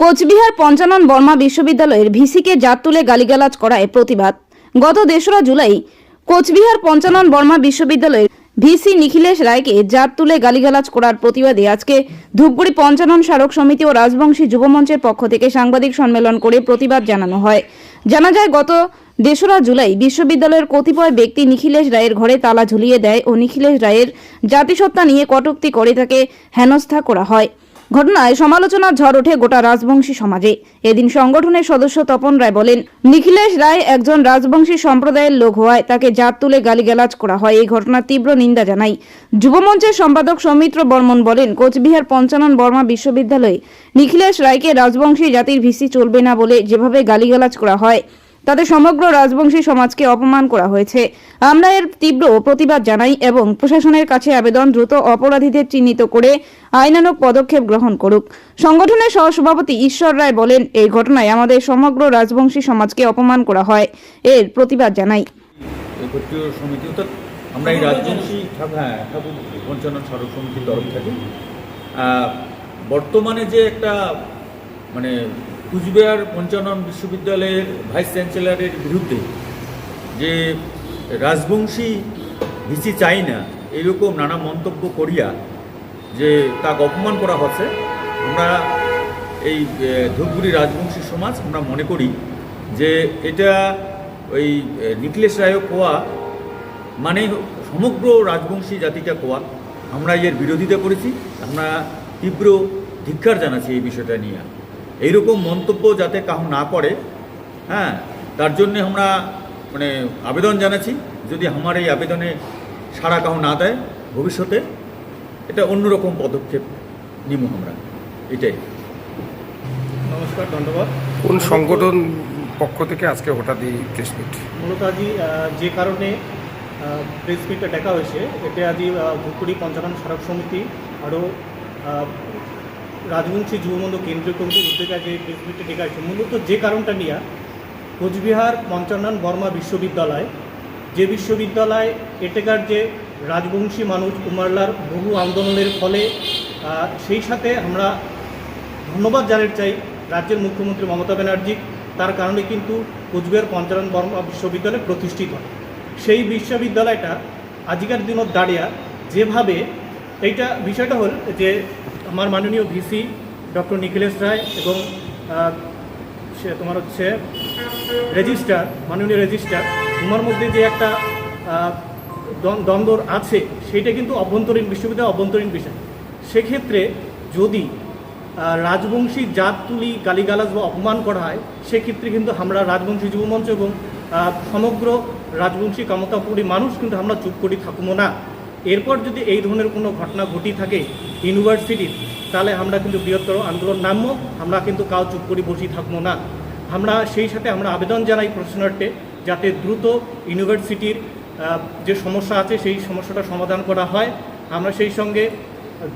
কোচবিহার পঞ্চানন বর্মা বিশ্ববিদ্যালয়ের ভিসিকে জাত তুলে গালিগালাজ করায় প্রতিবাদ। গত তেসরা জুলাই কোচবিহার পঞ্চানন বর্মা বিশ্ববিদ্যালয়ের ভিসি নিখিলেশ রায়কে জাত তুলে গালিগালাজ করার প্রতিবাদে আজকে ধূপগুড়ি পঞ্চানন স্মারক সমিতি ও রাজবংশী যুবমঞ্চের পক্ষ থেকে সাংবাদিক সম্মেলন করে প্রতিবাদ জানানো হয়। জানা যায়, গত দেশরা জুলাই বিশ্ববিদ্যালয়ের কতিপয় ব্যক্তি নিখিলেশ রায়ের ঘরে তালা ঝুলিয়ে দেয় ও নিখিলেশ রায়ের জাতিসত্তা নিয়ে কটুক্তি করে তাকে হেনস্থা করা হয়। ঘটনায় সমালোচনার ঝড় ওঠে গোটা রাজবংশী সমাজে। এদিন সংগঠনের সদস্য তপন রায় বলেন, নিখিলেশ রায় একজন রাজবংশী সম্প্রদায়ের লোক হওয়ায় তাকে জাত তুলে গালিগালাজ করা হয়। এই ঘটনার তীব্র নিন্দা জানাই। যুবমঞ্চের সম্পাদক সৌমিত্র বর্মন বলেন, কোচবিহার পঞ্চানন বর্মা বিশ্ববিদ্যালয়ে নিখিলেশ রায়কে রাজবংশী জাতির ভিসি চলবে না বলে যেভাবে গালিগালাজ করা হয় তাতে সমগ্র রাজবংশী সমাজকে অপমান করা হয়েছে। আমরা এর তীব্র প্রতিবাদ জানাই এবং প্রশাসনের কাছে আবেদন দ্রুত অপরাধীদের চিহ্নিত করে আইনানুগ পদক্ষেপ গ্রহণ করুক। সংগঠনের সহসভাপতি ঈশ্বর রায় বলেন, এই ঘটনায় আমাদের সমগ্র রাজবংশী সমাজকে অপমান করা হয় এর প্রতিবাদ জানাই। আমরা এই রাজবংশী হ্যাঁ পঞ্চানন স্মারক সমিতির তরফ থেকে বর্তমানে যে একটা মানে কুচবিহার পঞ্চানন বিশ্ববিদ্যালয়ের ভাইস চ্যান্সেলরের বিরুদ্ধে যে রাজবংশী ভিসি চাই না এরকম নানা মন্তব্য করিয়া যে তাকে অপমান করা হচ্ছে, আমরা এই ধূপগুড়ি রাজবংশী সমাজ আমরা মনে করি যে এটা ওই নিখিলেশ রায় কোয়া মানে সমগ্র রাজবংশী জাতিটা কোয়া। আমরা এর বিরোধিতা করেছি, আমরা তীব্র ধিক্কার জানাচ্ছি এই বিষয়টা নিয়ে। এইরকম মন্তব্য যাতে কাহু না করে হ্যাঁ তার জন্য আমরা মানে আবেদন জানাচ্ছি যদি আমার এই আবেদনে সাড়া কাহু না দেয় ভবিষ্যতে এটা অন্যরকম পদক্ষেপ নিব আমরা এটাই। নমস্কার ধন্যবাদ। কোন সংগঠন পক্ষ থেকে আজকে হঠাৎ এই প্রেস মিট মূলত আজই যে কারণে প্রেস মিটটা ডাকা হয়েছে এটা আজই আহ, ধূপগুড়ি পঞ্চানন স্মারক সমিতি আরও রাজবংশী যুববন্ধু কেন্দ্রীয় কমিটির উদ্যোগে যে এই প্রেস মিটটা ডেকা হয়েছে মূলত যে কারণটা নিয়ে কোচবিহার পঞ্চানন বর্মা বিশ্ববিদ্যালয়, যে বিশ্ববিদ্যালয় এটেকার যে রাজবংশী মানুষ কুমারলার বহু আন্দোলনের ফলে সেই সাথে আমরা ধন্যবাদ জানাতে চাই রাজ্যের মুখ্যমন্ত্রী মমতা ব্যানার্জি। তার কারণে কিন্তু কোচবিহার পঞ্চানন বর্মা বিশ্ববিদ্যালয় প্রতিষ্ঠিত। হয় সেই বিশ্ববিদ্যালয়টা আজকের দিনত দাঁড়িয়া যেভাবে, এইটা বিষয়টা হল যে আমার মাননীয় ভিসি ডক্টর নিখিলেশ রায় এবং সে তোমার হচ্ছে রেজিস্ট্রার মাননীয় রেজিস্ট্রার তোমার মধ্যে যে একটা আহ, দ্বন্দ্ব দ্বন্দ্ব আছে সেটা কিন্তু অভ্যন্তরীণ বিশ্ববিদ্যালয় অভ্যন্তরীণ বিষয়। সেক্ষেত্রে যদি রাজবংশী জাত তুলি গালিগালাজ বা অপমান করা হয় সেক্ষেত্রে কিন্তু আমরা রাজবংশী যুবমঞ্চ এবং সমগ্র রাজবংশী কামতাপুরী মানুষ কিন্তু আমরা চুপ করি থাকব না। এরপর যদি এই ধরনের কোনো ঘটনা ঘটি থাকে ইউনিভার্সিটির তাহলে আমরা কিন্তু বৃহত্তর আন্দোলন নামব। আমরা কিন্তু কাউ চুপ করে বসে থাকব না। আমরা সেই সাথে আমরা আবেদন জানাই প্রশ্নার্থে যাতে দ্রুত ইউনিভার্সিটির যে সমস্যা আছে সেই সমস্যাটা সমাধান করা হয়। আমরা সেই সঙ্গে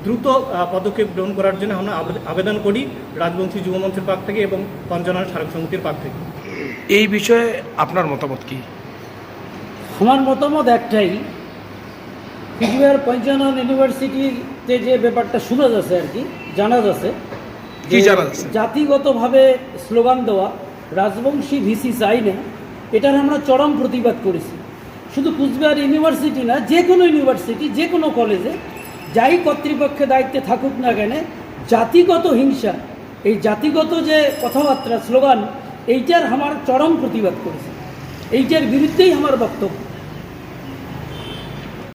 দ্রুত পদক্ষেপ গ্রহণ করার জন্য আমরা আবেদন করি রাজবংশী যুবমঞ্চের পাক থেকে এবং পঞ্চানন স্মারক সমিতির পাক থেকে। এই বিষয়ে আপনার মতামত কি? আমার মতামত একটাই কুচবিহার পঞ্চানন ইউনিভার্সিটিতে যে ব্যাপারটা শোনা যাচ্ছে আর কি জানা যাচ্ছে? জাতিগতভাবে স্লোগান দেওয়া রাজবংশী ভিসি চাই না এটার আমরা চরম প্রতিবাদ করেছি। শুধু কুচবিহার ইউনিভার্সিটি না যে কোনো ইউনিভার্সিটি যে কোনো কলেজে যাই কর্তৃপক্ষে দায়িত্বে থাকুক না কেন জাতিগত হিংসা এই জাতিগত যে কথাবার্তা স্লোগান এইটার আমার চরম প্রতিবাদ করেছে। এইটার বিরুদ্ধেই আমার বক্তব্য।